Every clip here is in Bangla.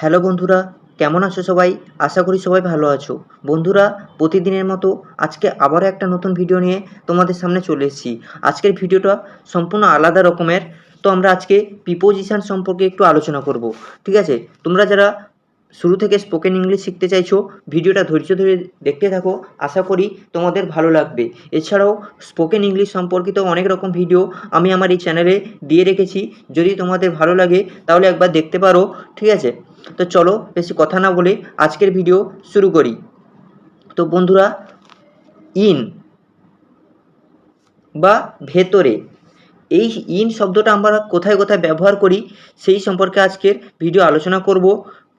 হ্যালো বন্ধুরা, কেমন আছো সবাই? আশা করি সবাই ভালো আছো। বন্ধুরা, প্রতিদিনের মতো আজকে আবারও একটা নতুন ভিডিও নিয়ে তোমাদের সামনে চলে এসেছি। আজকের ভিডিওটা সম্পূর্ণ আলাদা রকমের। তো আমরা আজকে প্রিপোজিশন সম্পর্কে একটু আলোচনা করব। ঠিক আছে? তোমরা যারা শুরু থেকে স্পোকেন ইংলিশ শিখতে চাইছো, ভিডিওটা ধৈর্য ধরে দেখতে থাকো। আশা করি তোমাদের ভালো লাগবে। এছাড়াও স্পোকেন ইংলিশ সম্পর্কিত অনেক রকম ভিডিও আমি আমার এই চ্যানেলে দিয়ে রেখেছি। যদি তোমাদের ভালো লাগে, তাহলে একবার দেখতে পারো। ঠিক আছে? তো চলো বেশি কথা না বলে আজকের ভিডিও শুরু করি। তো বন্ধুরা, ইন বা ভেতরে, এই ইন শব্দটা আমরা কোথায় কোথায় ব্যবহার করি সেই সম্পর্কে আজকের ভিডিও আলোচনা করব,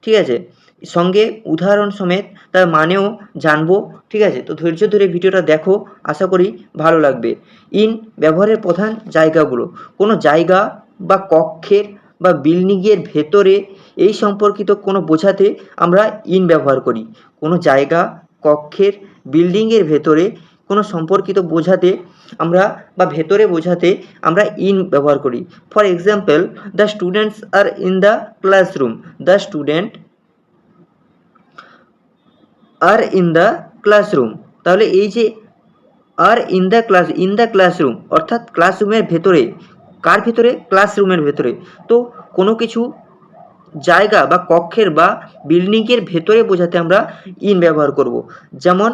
ঠিক আছে? সঙ্গে উদাহরণ সমেত তার মানেও জানব, ঠিক আছে? তো ধৈর্য ধরে ভিডিওটা দেখো, আশা করি ভালো লাগবে। ইন ব্যবহারের প্রধান জায়গাগুলো, কোনো জায়গা বা কক্ষের বা বিল্ডিংয়ের ভেতরে এই সম্পর্কিত কোনো বোঝাতে আমরা ইন ব্যবহার করি। কোনো জায়গা, কক্ষের বিল্ডিংয়ের ভেতরে কোনো সম্পর্কিত বোঝাতে আমরা বা ভেতরে বোঝাতে আমরা ইন ব্যবহার করি। For example the students are in the classroom the student are in the classroom তাহলে এই যে are in the class in the classroom অর্থাৎ ক্লাসরুমের ভেতরে কার ভেতরে? ক্লাসরুমের ভেতরে। তো কোনো কিছু জায়গা বা কক্ষের বা বিল্ডিংয়ের ভেতরে বোঝাতে আমরা ইন ব্যবহার করব। যেমন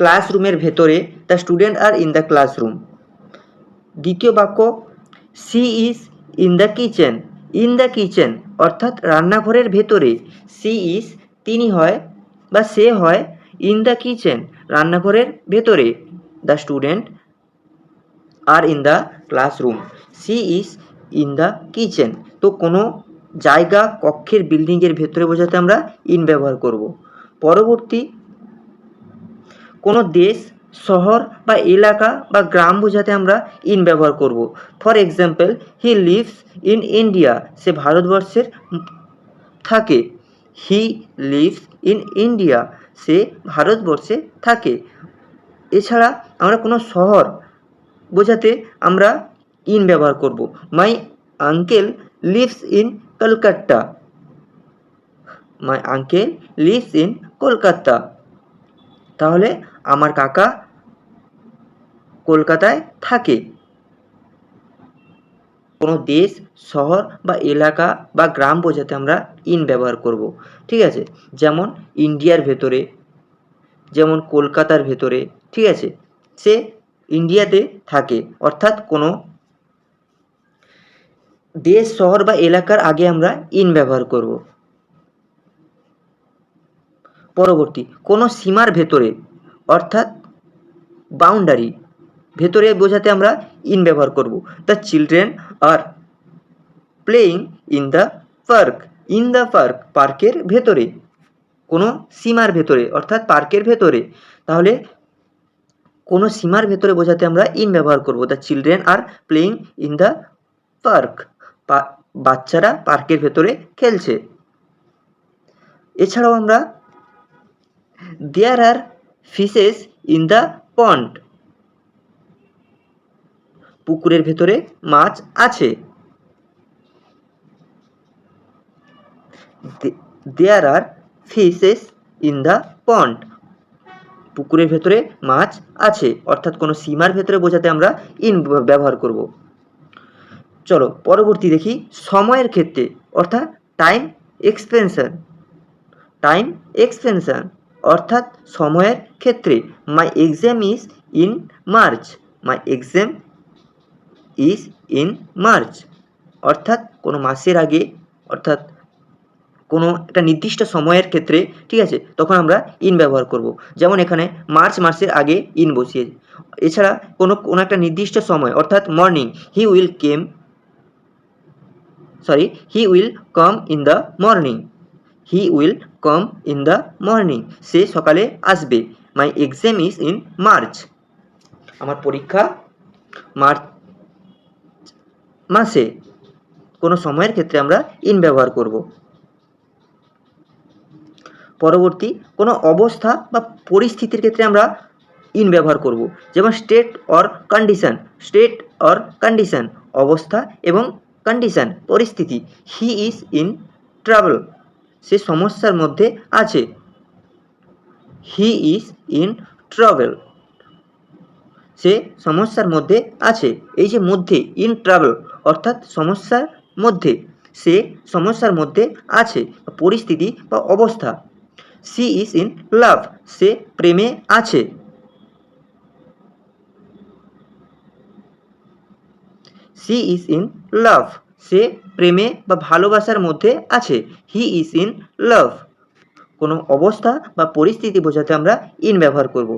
ক্লাসরুমের ভেতরে the student are in the classroom দ্বিতীয় বাক্য she is in the kitchen in the kitchen অর্থাৎ রান্নাঘরের ভেতরে। সি ইজ তিনি হয় বা সে হয় ইন দ্য কিচেন রান্নাঘরের ভেতরে। The student are in the classroom she is in the kitchen তো কোনো জায়গা কক্ষের বিল্ডিংয়ের ভেতরে বোঝাতে আমরা ইন ব্যবহার করব। পরবর্তী, কোনো দেশ, শহর বা এলাকা বা গ্রাম বোঝাতে আমরা ইন ব্যবহার করব। For example he lives in India সে ভারতবর্ষের থাকে। হি লিভস ইন ইন্ডিয়া সে ভারতবর্ষে থাকে। এছাড়া আমরা কোনো শহর বোঝাতে আমরা ইন ব্যবহার করব। My uncle lives in Kolkata my uncle lives in Kolkata তাহলে আমার কাকা কলকাতায় থাকে। কোনো দেশ, শহর বা এলাকা বা গ্রাম বোঝাতে আমরা ইন ব্যবহার করব। ঠিক আছে? যেমন ইন্ডিয়ার ভেতরে, যেমন কলকাতার ভেতরে, ঠিক আছে? সে ইন্ডিয়াতে থাকে। অর্থাৎ কোনো দেশ, শহর বা এলাকার আগে আমরা ইন ব্যবহার করব। পরবর্তী, কোনো সীমার ভেতরে, অর্থাৎ বাউন্ডারি ভেতরে বোঝাতে আমরা ইন ব্যবহার করব। The children are playing in the park in the park পার্কের ভেতরে, কোনো সীমার ভেতরে, অর্থাৎ পার্কের ভেতরে। তাহলে কোনো সীমার ভেতরে বোঝাতে আমরা ইন ব্যবহার করব the children are playing in the park বাচ্চারা পার্কের ভেতরে খেলছে। এছাড়াও আমরা there are fishes in the pond পুকুরের ভেতরে মাছ আছে। There are fishes in the pond পুকুরের ভেতরে মাছ আছে, অর্থাৎ কোনো সীমার ভেতরে বোঝাতে আমরা ইন ব্যবহার করব। চলো পরবর্তী দেখি সময়ের ক্ষেত্রে, অর্থাৎ টাইম এক্সপেনশন টাইম এক্সপেনশন অর্থাৎ সময়ের ক্ষেত্রে। My exam is in March my exam is in March অর্থাৎ কোনো মাসের আগে, অর্থাৎ কোনো একটা নির্দিষ্ট সময়ের ক্ষেত্রে, ঠিক আছে, তখন আমরা ইন ব্যবহার করব। যেমন এখানে মার্চ মাসের আগে ইন বসিয়ে। এছাড়া কোনো কোনো একটা নির্দিষ্ট সময়, অর্থাৎ morning he will came sorry he will come in the morning he will come in the morning সে সকালে আসবে। My exam is in March আমার পরীক্ষা মার্চ মাসে। কোনো সময়ের ক্ষেত্রে আমরা ইন ব্যবহার করব। পরবর্তী কোনো অবস্থা বা পরিস্থিতির ক্ষেত্রে আমরা ইন ব্যবহার করব। যেমন state or condition state or condition অবস্থা এবং কন্ডিশন পরিস্থিতি। হি ইজ ইন ট্রাভেল সে সমস্যার মধ্যে আছে। হি ইজ ইন ট্রাভেল সে সমস্যার মধ্যে আছে। এই যে মধ্যে ইন ট্রাভেল অর্থাৎ সমস্যার মধ্যে, সে সমস্যার মধ্যে আছে। পরিস্থিতি বা অবস্থা। সি ইজ ইন লাভ, সে প্রেমে আছে। সি ইজ ইন লাভ, সে প্রেমে বা ভালোবাসার মধ্যে আছে। He is in love. কোনো অবস্থা বা পরিস্থিতি বোঝাতে আমরা ইন ব্যবহার করব।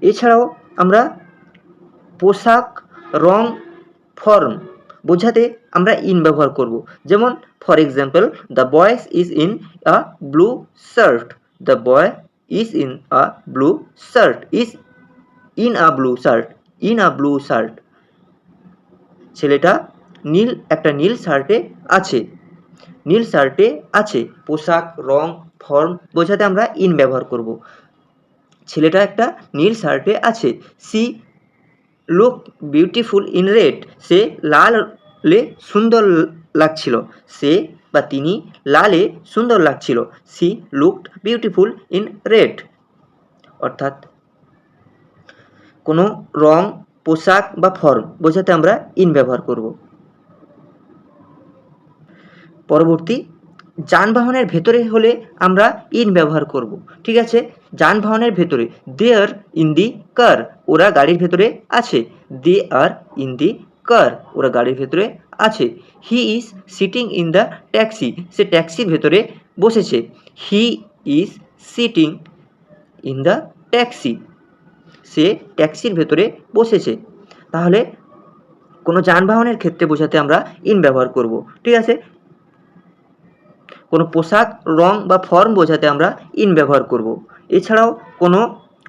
এছাড়াও আমরা পোশাক, রং, ফর্ম বোঝাতে আমরা ইন ব্যবহার করব। যেমন for example the boys is in a blue shirt the boy is in a blue shirt is in a blue shirt in a blue shirt ছেলেটা নীল, একটা নীল শার্টে আছে। নীল শার্টে আছে। পোশাক, রং ফর্ম বোঝাতে আমরা ইন ব্যবহার করব। ছেলেটা একটা নীল শার্টে আছে। She look beautiful in red সে লালে সুন্দর লাগছিল। সে বা তিনি লালে সুন্দর লাগছিল। She looked beautiful in red অর্থাৎ কোনো রং, পোশাক বা ফর্ম বোঝাতে আমরা ইন ব্যবহার করব। পরবর্তী যানবাহনের ভেতরে হলে আমরা ইন ব্যবহার করব। ঠিক আছে? যানবাহনের ভেতরে। দে আর ইন দি কার ওরা গাড়ির ভেতরে আছে। দে আর ইন দি কার ওরা গাড়ির ভেতরে আছে। He is sitting in the taxi সে ট্যাক্সির ভেতরে বসেছে। He is sitting in the taxi সে ট্যাক্সির ভেতরে বসেছে। তাহলে কোনো যানবাহনের ক্ষেত্রে বোঝাতে আমরা ইন ব্যবহার করব। ঠিক আছে? কোনো পোশাক, রং বা ফর্ম বোঝাতে আমরা ইন ব্যবহার করব। এছাড়াও কোনো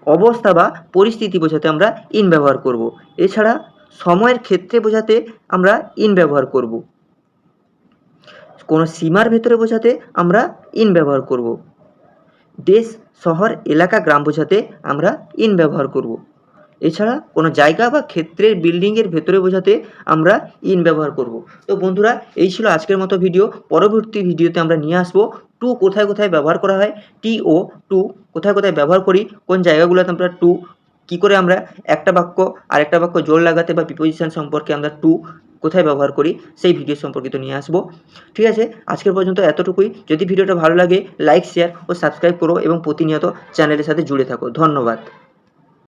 অবস্থা বা পরিস্থিতি বোঝাতে আমরা ইন ব্যবহার করব। এছাড়া সময়ের ক্ষেত্রে বোঝাতে আমরা ইন ব্যবহার করব। কোনো সীমার ভেতরে বোঝাতে আমরা ইন ব্যবহার করব। দেশ, শহর, এলাকা, গ্রাম বোঝাতে আমরা ইন ব্যবহার করব। এছাড়া কোনো জায়গা বা ক্ষেত্রের বিল্ডিংয়ের ভেতরে বোঝাতে আমরা ইন ব্যবহার করব। তো বন্ধুরা, এই ছিল আজকের মতো ভিডিও পরবর্তী ভিডিওতে আমরা নিয়ে আসব টু কোথায় কোথায় ব্যবহার করা হয় টি ও টু কোথায় কোথায় ব্যবহার করি, কোন জায়গাগুলোতে আমরা টু কী করে আমরা একটা বাক্য, আরেকটা বাক্য জোর লাগাতে বা প্রিপোজিশন সম্পর্কে আমরা টু কোথায় ব্যবহার করি, সেই ভিডিও সম্পর্কিত নিয়ে আসব। ঠিক আছে, আজকের পর্যন্ত এতটুকুই। যদি ভিডিওটা ভালো লাগে লাইক শেয়ার ও সাবস্ক্রাইব করো এবং প্রতিনিয়ত চ্যানেলের সাথে জুড়ে থাকো। ধন্যবাদ।